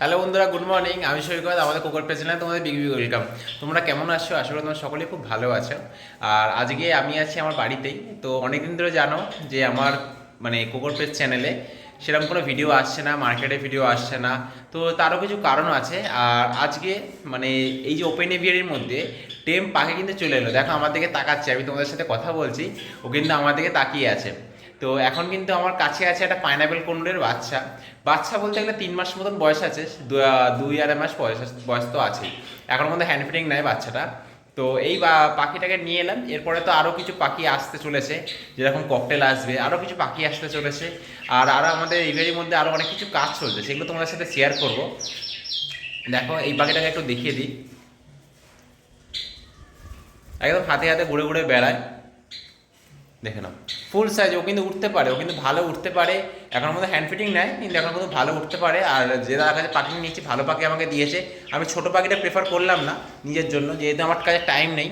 Hello বন্ধুরা good morning আমি সৈকত আমাদের কোকর প্রেসিডেন্ট তোমাদের বিগ বিগ ওয়েলকাম তোমরা কেমন আছো? আশা করি তোমরা সকলেই খুব ভালো আছো। আর আজকে আমি আছি আমার বাড়িতেই। তো অনেকদিন ধরে জানো যে আমার মানে কুকুর প্রেস চ্যানেলে সেরকম কোনো ভিডিও আসছে না মার্কেটে ভিডিও আসছে না। তো তারও কিছু কারণ আছে। আর আজকে মানে এই যে ওপেন এভিয়ারির মধ্যে টেম পাখি কিন্তু চলে এলো। দেখো, আমার দিকে তাকাচ্ছে, আমি তোমাদের সাথে কথা বলছি। ও কিন্তু আমার দিকে তাকিয়ে আছে। তো এখন কিন্তু আমার কাছে আছে একটা পাইনাপেল কোন্ডের বাচ্চা। বাচ্চা বলতে গেলে তিন মাস মতন বয়স আছে দুই আড়াই মাস বয়স বয়স তো আছেই। এখন মধ্যে হ্যান্ড ফিটিং নেয় বাচ্চাটা। তো এই পাখিটাকে নিয়ে এলাম, এরপরে তো আরও কিছু পাখি আসতে চলেছে, যেরকম ককটেল আসবে আরও কিছু পাখি আসতে চলেছে, আর আরও আমাদের ইভেরির মধ্যে আরও অনেক কিছু কাজ চলছে, সেগুলো তোমাদের সাথে শেয়ার করব। দেখো, এই পাখিটাকে একটু দেখিয়ে দিই। একদম হাতে হাতে ঘুরে ঘুরে বেড়ায়। দেখে নাও। ফুল সাইজ ও কিন্তু উঠতে পারে, ও কিন্তু ভালো উঠতে পারে। এখন মধ্যে হ্যান্ড ফিটিং নেয়, কিন্তু এখন কিন্তু ভালো উঠতে পারে। আর যে দাদার কাছে পাখি নিয়েছি, ভালো পাখি আমাকে দিয়েছে। আমি ছোট পাখিটা প্রেফার করলাম না, নিজের জন্য, যেহেতু আমার কাছে টাইম নেই।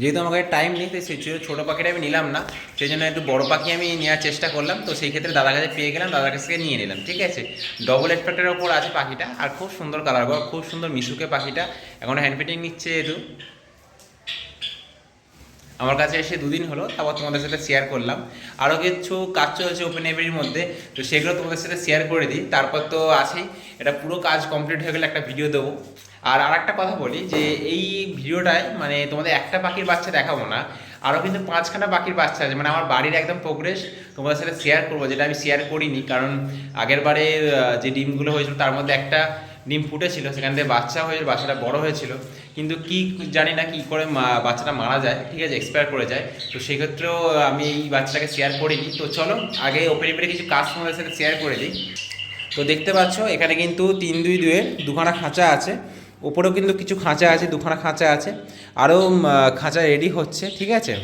যেহেতু আমার কাছে টাইম নেই, তাই সেই ছোটো পাখিটা আমি নিলাম না। সেই জন্য একটু বড় পাখি আমি নেওয়ার চেষ্টা করলাম। তো সেই ক্ষেত্রে দাদার কাছে পেয়ে গেলাম, দাদার কাছ থেকে নিয়ে নিলাম, ঠিক আছে? ডবল এক্সপেক্টের ওপর আছে পাখিটা, আর খুব সুন্দর কালার খুব সুন্দর মিশুকে পাখিটা। এখন হ্যান্ড ফিটিং নিচ্ছে যেহেতু। আমার কাছে এসে দুদিন হলো, তারপর তোমাদের সাথে শেয়ার করলাম। আরও কিছু কাজ চলছে ওপেন এভির মধ্যে, তো সেগুলো তোমাদের সাথে শেয়ার করে দিই। তারপর তো আছেই, এটা পুরো কাজ কমপ্লিট হয়ে গেলে একটা ভিডিও দেবো। আর আর একটা কথা বলি, যে এই ভিডিওটায় মানে তোমাদের একটা পাখির বাচ্চা দেখাবো না আরও কিন্তু পাঁচখানা পাখির বাচ্চা আছে। মানে আমার বাড়ির একদম প্রোগ্রেস তোমাদের সাথে শেয়ার করব, যেটা আমি শেয়ার করিনি। কারণ আগের বারে যে ডিমগুলো হয়েছিল, তার মধ্যে একটা ডিম ফুটেছিল, সেখান থেকে বাচ্চা হয়ে বাচ্চাটা বড় হয়েছিল। কিন্তু কি জানি না কি করে বাচ্চাটা মারা যায়, ঠিক আছে এক্সপায়ার করে যায়। তো সেক্ষেত্রেও আমি এই বাচ্চাটাকে শেয়ার করিনি। তো চলো, আগে ওপরে ওপরে কিছু কাজ তোমাদের সাথে শেয়ার করে দিই। তো দেখতে পাচ্ছ, এখানে কিন্তু তিন, দুই, দুয়ে দুখানা খাঁচা আছে। ওপরেও কিন্তু কিছু খাঁচা আছে, দুখানা খাঁচা আছে। আরও খাঁচা রেডি হচ্ছে, ঠিক আছে?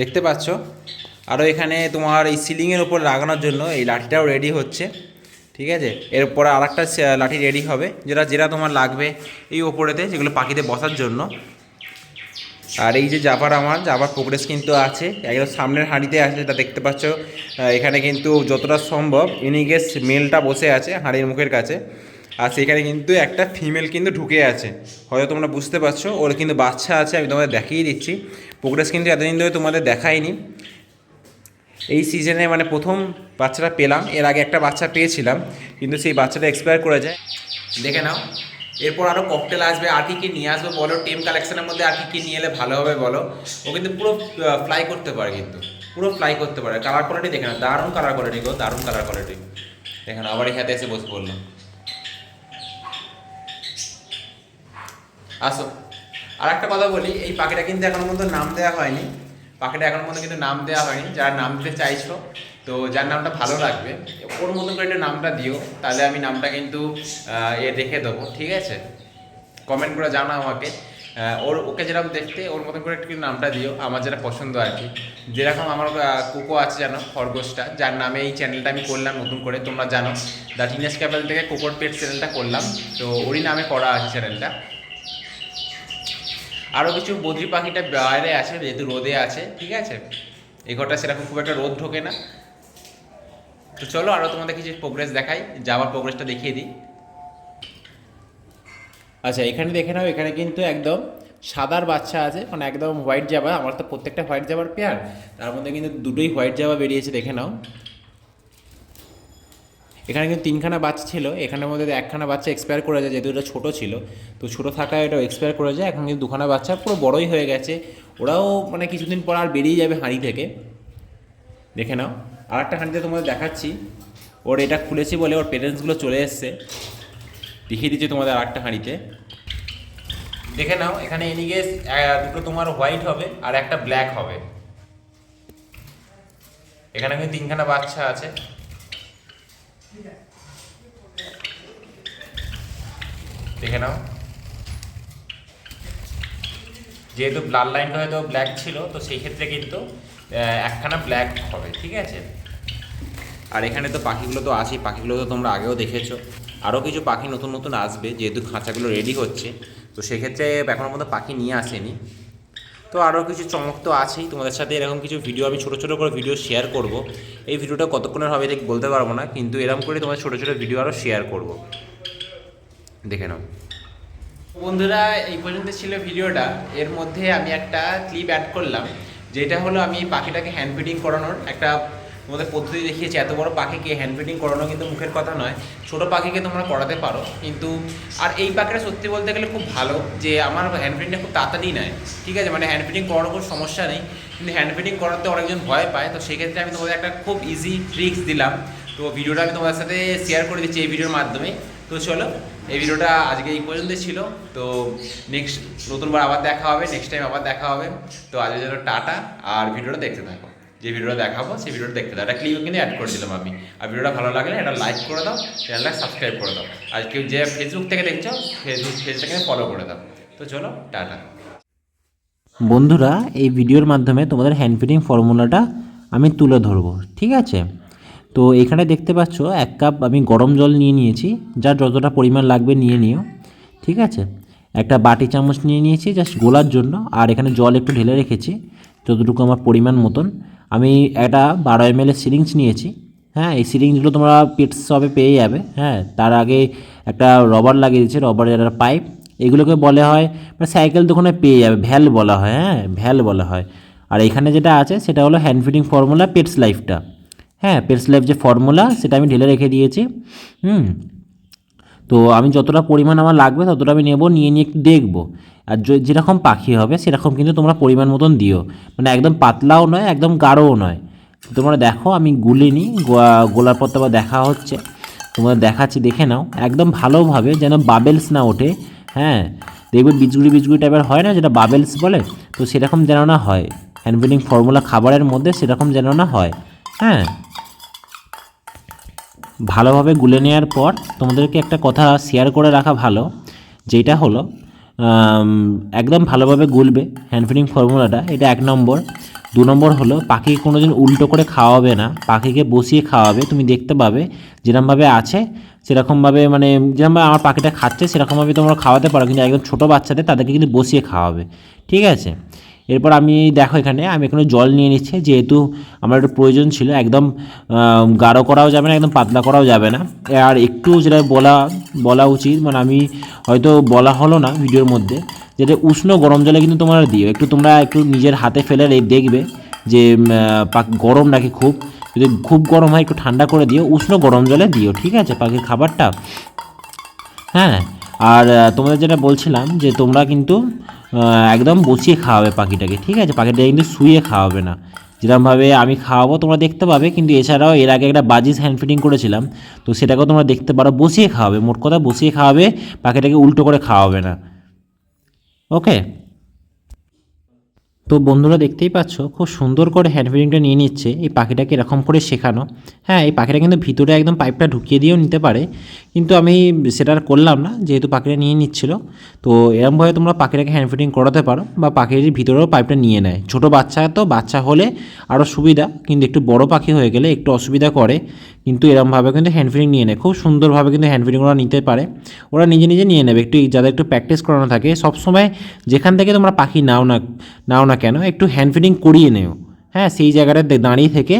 দেখতে পাচ্ছ? আরও এখানে তোমার এই সিলিংয়ের ওপর লাগানোর জন্য এই লাঠিটাও রেডি হচ্ছে। ঠিক আছে? এরপরে আর একটা লাঠি রেডি হবে, যেটা যেটা তোমার লাগবে এই ওপরেতে, যেগুলো পাখিতে বসার জন্য। আর এই যে জাবার আমার জাবার প্রোগ্রেস কিন্তু আছে। একদম সামনের হাঁড়িতে আছে, যেটা দেখতে পাচ্ছ এখানে কিন্তু যতটা সম্ভব ইনিগেস মেলটা বসে আছে হাঁড়ির মুখের কাছে। আর সেখানে কিন্তু একটা ফিমেল কিন্তু ঢুকে আছে। হয়তো তোমরা বুঝতে পারছ, ওর কিন্তু বাচ্চা আছে, আমি তোমাদের দেখিয়ে দিচ্ছি। প্রোগ্রেস কিন্তু এতদিন ধরে তোমাদের দেখাইনি। এই সিজনে মানে প্রথম বাচ্চাটা পেলাম, এর আগে একটা বাচ্চা পেয়েছিলাম, কিন্তু সেই বাচ্চাটা এক্সপায়ার করে যায়। দেখে নাও। এরপর আরও ককটেল আসবে, আর কি কি নিয়ে আসবে বলো টিম কালেকশনের মধ্যে আর কি কি নিয়ে এলে ভালো হবে বলো। ও কিন্তু পুরো ফ্লাই করতে পারে কিন্তু। পুরো ফ্লাই করতে পারে। কালার কোয়ালিটি দেখে না দারুণ কালার কোয়ালিটি গো, দারুণ কালার কোয়ালিটি দেখে নাও, আবার এখানে এসে বসে পড়ল। আসো। আর একটা কথা বলি, এই পাখিটা কিন্তু এখনও পর্যন্ত নাম দেওয়া হয়নি। পাখিটা এখনও পর্যন্ত কিন্তু নাম দেওয়া হয়নি, যারা নাম দিতে চাইছো, তো যার নামটা ভালো লাগবে, ওর মতন করে একটু নামটা দিও, তাহলে আমি নামটা কিন্তু এ রেখে দেবো, ঠিক আছে? কমেন্ট করে জানাও আমাকে। ওর, ওকে যেরকম দেখতে, ওর মতন করে একটু নামটা দিও, আমার যেটা পছন্দ আর কি। যেরকম আমার কোকো আছে জানো খরগোশটা, যার নামে এই চ্যানেলটা আমি করলাম নতুন করে, তোমরা জানো, দ্য টিনেস ক্যাপেল থেকে কোকোর পেট চ্যানেলটা করলাম, তো ওরই নামে করা আছে চ্যানেলটা আরও কিছু বদ্রি পাখিটা বাইরে আছে, যেহেতু রোদে আছে, ঠিক আছে? এই ঘরটা সেরকম খুব একটা রোদ ঢোকে না। তো চলো আরও তোমাদের কিছু প্রোগ্রেস দেখাই, যাওয়ার প্রোগ্রেসটা দেখিয়ে দিই। আচ্ছা এখানে দেখে নাও, এখানে কিন্তু একদম সাদার বাচ্চা আছে মানে একদম হোয়াইট জাবা, আমার তো প্রত্যেকটা হোয়াইট জাবার পেয়ার তার মধ্যে কিন্তু দুটোই হোয়াইট জাবা বেরিয়েছে, দেখে নাও। এখানে কিন্তু তিনখানা বাচ্চা ছিল, এখানের মধ্যে একখানা বাচ্চা এক্সপায়ার করে যায়, যেহেতু এটা ছোটো ছিল, তো ছোটো থাকায় এটা এক্সপায়ার করে যায়, এখন কিন্তু দুখানা বাচ্চা পুরো বড়ই হয়ে গেছে। ওরাও মানে কিছুদিন পর আর বেরিয়ে যাবে হাঁড়ি থেকে। দেখে নাও। আর একটা হাঁড়িতে তোমাদের দেখাচ্ছি। ওর এটা খুলেছি বলে ওর পেরেন্টসগুলো চলে এসছে। দেখিয়ে দিচ্ছি তোমাদের আর একটা হাঁড়িতে। দেখে নাও, এখানে এনিগেস দুটো তোমার হোয়াইট হবে আর একটা ব্ল্যাক হবে। এখানে কিন্তু তিনখানা বাচ্চা আছে। দেখে নাও। যেহেতু ব্লাড লাইনটা হয়তো ব্ল্যাক ছিল, তো সেই ক্ষেত্রে কিন্তু একখানা ব্ল্যাক হবে, ঠিক আছে? আর এখানে তো পাখিগুলো তো আছেই, পাখিগুলো তো তোমরা আগেও দেখেছ। আরও কিছু পাখি নতুন নতুন আসবে, যেহেতু খাঁচাগুলো রেডি হচ্ছে। তো সেক্ষেত্রে এখনও মতো পাখি নিয়ে আসেনি। তো আরও কিছু চমক তো আছেই, তোমাদের সাথে এরকম কিছু ভিডিও আমি ছোটো ছোটো করে ভিডিও শেয়ার করব। এই ভিডিওটা কতক্ষণের হবে ঠিক বলতে পারব না, কিন্তু এরকম করে তোমার ছোটো ছোটো ভিডিও আরও শেয়ার করব। দেখে নাও। বন্ধুরা, এই পর্যন্ত ছিল ভিডিওটা। এর মধ্যে আমি একটা ক্লিপ অ্যাড করলাম, যেটা হলো আমি পাখিটাকে হ্যান্ড ফিডিং করানোর একটা তোমাদের পদ্ধতি দেখিয়েছি। এত বড় পাখিকে হ্যান্ড ফিডিং করানো কিন্তু মুখের কথা নয়, ছোট পাখিকে তোমরা করাতে পারো। কিন্তু, আর এই পাখিটা সত্যি বলতে গেলে খুব ভালো যে আমার হ্যান্ড ফিডিংটা খুব তাড়াতাড়ি নেয়, ঠিক আছে? মানে হ্যান্ড ফিডিং করানোর কোনো সমস্যা নেই, কিন্তু হ্যান্ড ফিডিং করাতে অনেকজন ভয় পায়। তো সেক্ষেত্রে আমি তোমাদের একটা খুব ইজি ট্রিক্স দিলাম। তো ভিডিওটা আমি তোমাদের সাথে শেয়ার করে দিচ্ছি এই ভিডিওর মাধ্যমে। তো চলো, এই ভিডিওটা আজকে এই পর্যন্ত ছিল। তো নেক্সট নতুনবার আবার দেখা হবে নেক্সট টাইম আবার দেখা হবে। তো আজকের জন্য টাটা, আর ভিডিওটা দেখতে থাকো। যে ভিডিওটা দেখাবো, সেই ভিডিওটা দেখতে দাও একটা ক্লিপ কিন্তু অ্যাড করে দিলাম আমি। আর ভিডিওটা ভালো লাগলে এটা লাইক করে দাও চ্যানেলটা সাবস্ক্রাইব করে দাও। আর কেউ যে ফেসবুক থেকে দেখছ ফেসবুক পেজটাকে ফলো করে দাও। তো চলো, টাটা। বন্ধুরা, এই ভিডিওর মাধ্যমে তোমাদের হ্যান্ড ফিডিং ফর্মুলাটা আমি তুলে ধরবো, ঠিক আছে? তো এখানে দেখতে পাচ্ছ এক কাপ আমি গরম জল নিয়ে নিয়েছি, যার যতটা পরিমাণ লাগবে নিয়ে নিও, ঠিক আছে? একটা বাটি চামচ নিয়ে নিয়েছি জাস্ট গোলার জন্য, আর এখানে জল একটু ঢেলে রেখেছি, যতটুকু আমার পরিমাণ মতন। আমি একটা বারো এম এর সিরিঞ্জ নিয়েছি হ্যাঁ এই সিরিঞ্জগুলো তোমরা পেটস সবে পেয়ে যাবে হ্যাঁ তার আগে একটা রবার লাগিয়ে দিয়েছে, রবারের একটা পাইপ, এগুলোকে বলে হয় মানে সাইকেল দোকানে পেয়ে যাবে ভ্যাল বলা হয় হ্যাঁ ভ্যাল বলা হয়। আর এখানে যেটা আছে, সেটা হলো হ্যান্ড ফিডিং ফর্মুলা পেটস লাইফটা হ্যাঁ পেটস লাইফ যে ফর্মুলা সেটা আমি ঢেলে রেখে দিয়েছি। হুম, তো আমি যতটা পরিমাণ আমার লাগবে ততটা আমি নেব, নিয়ে নিয়ে একটু দেখব। আর যেরকম পাখি হবে সেরকম কিন্তু তোমরা পরিমাণ মতন দিও। মানে একদম পাতলাও নয়, একদম গাঢ়ও নয়। তোমরা দেখো, আমি গুলিনি গোলার পর তোমার দেখা হচ্ছে। তোমরা দেখাচ্ছি, দেখে নাও। একদম ভালোভাবে যেন বাবেলস না ওঠে। হ্যাঁ দেখবে বিজগুড়ি বিজগুড়ি টাইপের হয় না, যেটা বাবেলস বলে? তো সেরকম যেন না হয়। হ্যান্ড ফর্মুলা খাবারের মধ্যে সেরকম যেন না হয়। হ্যাঁ ভালোভাবে গুলে নেওয়ার পর তোমাদেরকে একটা কথা শেয়ার করে রাখা ভালো, যেটা হলো একদম ভালোভাবে গুলবে হ্যান্ড ফিডিং ফর্মুলাটা এটা এক নম্বর। দু নম্বর হলো, পাখিকে কোনো দিন উল্টো করে খাওয়াবে না, পাখিকে বসিয়ে খাওয়াবে। তুমি দেখতে পাবে, যেরকমভাবে আছে, সেরকমভাবে মানে যেরকমভাবে আমার পাখিটা খাচ্ছে, সেরকমভাবে তোমরা খাওয়াতে পারো, কিন্তু একদম ছোটো বাচ্চাদের, তাদেরকে কিন্তু বসিয়ে খাওয়াবে। ঠিক আছে? এরপর আমি দেখো এখানে, আমি এখানে জল নিয়ে নিচ্ছি, যেহেতু আমার একটু প্রয়োজন ছিল, একদম গাঢ় করাও যাবে না, একদম পাতলা করাও যাবে না। আর একটু যেটা বলা বলা উচিত মানে আমি হয়তো বলা হলো না ভিডিওর মধ্যে যেটা উষ্ণ গরম জলে কিন্তু তোমরা দিও। একটু তোমরা একটু নিজের হাতে ফেলে দেখবে যে গরম নাকি খুব। যদি খুব গরম হয়, একটু ঠান্ডা করে দিও, উষ্ণ গরম জলে দিও, ঠিক আছে? পাখির খাবারটা। হ্যাঁ আর তোমাদের যেটা বলছিলাম, যে তোমরা কিন্তু একদম বসিয়ে খাওয়াবে পাখিটাকে, ঠিক আছে? পাখিটাকে কিন্তু শুয়ে খাওয়াবে না। যেরকমভাবে আমি খাওয়াবো, তোমরা দেখতে পাবে, কিন্তু এছাড়াও এর আগে একটা বাজিস হ্যান্ড ফিটিং করেছিলাম, তো সেটাকেও তোমরা দেখতে পারো বসিয়ে খাওয়াবে। মোট কথা বসিয়ে খাওয়াবে, পাখিটাকে উল্টো করে খাওয়াবে না। ওকে তো বন্ধুরা দেখতেই পাচ্ছ, খুব সুন্দর করে হ্যান্ড ফিডিংটা নিয়ে নিচ্ছে। এই পাখিটাকে এরকম করে শেখানো। হ্যাঁ এই পাখিটা কিন্তু ভিতরে একদম পাইপটা ঢুকিয়ে দিয়েও নিতে পারে। কিন্তু আমি সেটা আর করলাম না, যেহেতু পাখিটা নিয়ে নিচ্ছিল। তো এরকমভাবে তোমরা পাখিটাকে হ্যান্ড ফিডিং করাতে পারো বা পাখির ভিতরেও পাইপটা নিয়ে নেয়। ছোটো বাচ্চা তো, বাচ্চা হলে আরও সুবিধা, কিন্তু একটু বড় পাখি হয়ে গেলে একটু অসুবিধা করে। কিন্তু এরমভাবে কিন্তু হ্যান্ড ফিডিং নিয়ে নেয়। খুব সুন্দরভাবে কিন্তু হ্যান্ড ফিডিং ওরা নিতে পারে। ওরা নিজে নিজে নিয়ে নেবে। একটু যাদের একটু প্র্যাকটিস করানো থাকে, সবসময় যেখান থেকে তোমরা পাখি নাও না নাও না কেন, একটু হ্যান্ড ফিডিং করিয়ে নেও। হ্যাঁ সেই জায়গাটা দাঁড়িয়ে থেকে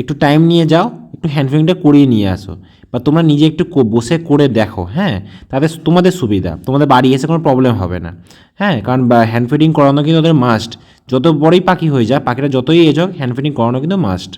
একটু টাইম নিয়ে যাও, একটু হ্যান্ড ফিডিংটা করিয়ে নিয়ে আসো। বা তোমরা নিজে একটু বসে করে দেখো হ্যাঁ? তাদের তোমাদের সুবিধা, তোমাদের বাড়ি এসে কোনো প্রবলেম হবে না। হ্যাঁ কারণ হ্যান্ড ফিডিং করানো কিন্তু ওদের মাস্ট যত বড়ই পাখি হয়ে যায় পাখিটা যতই এজ হোক হ্যান্ড ফিডিং করানো কিন্তু মাস্ট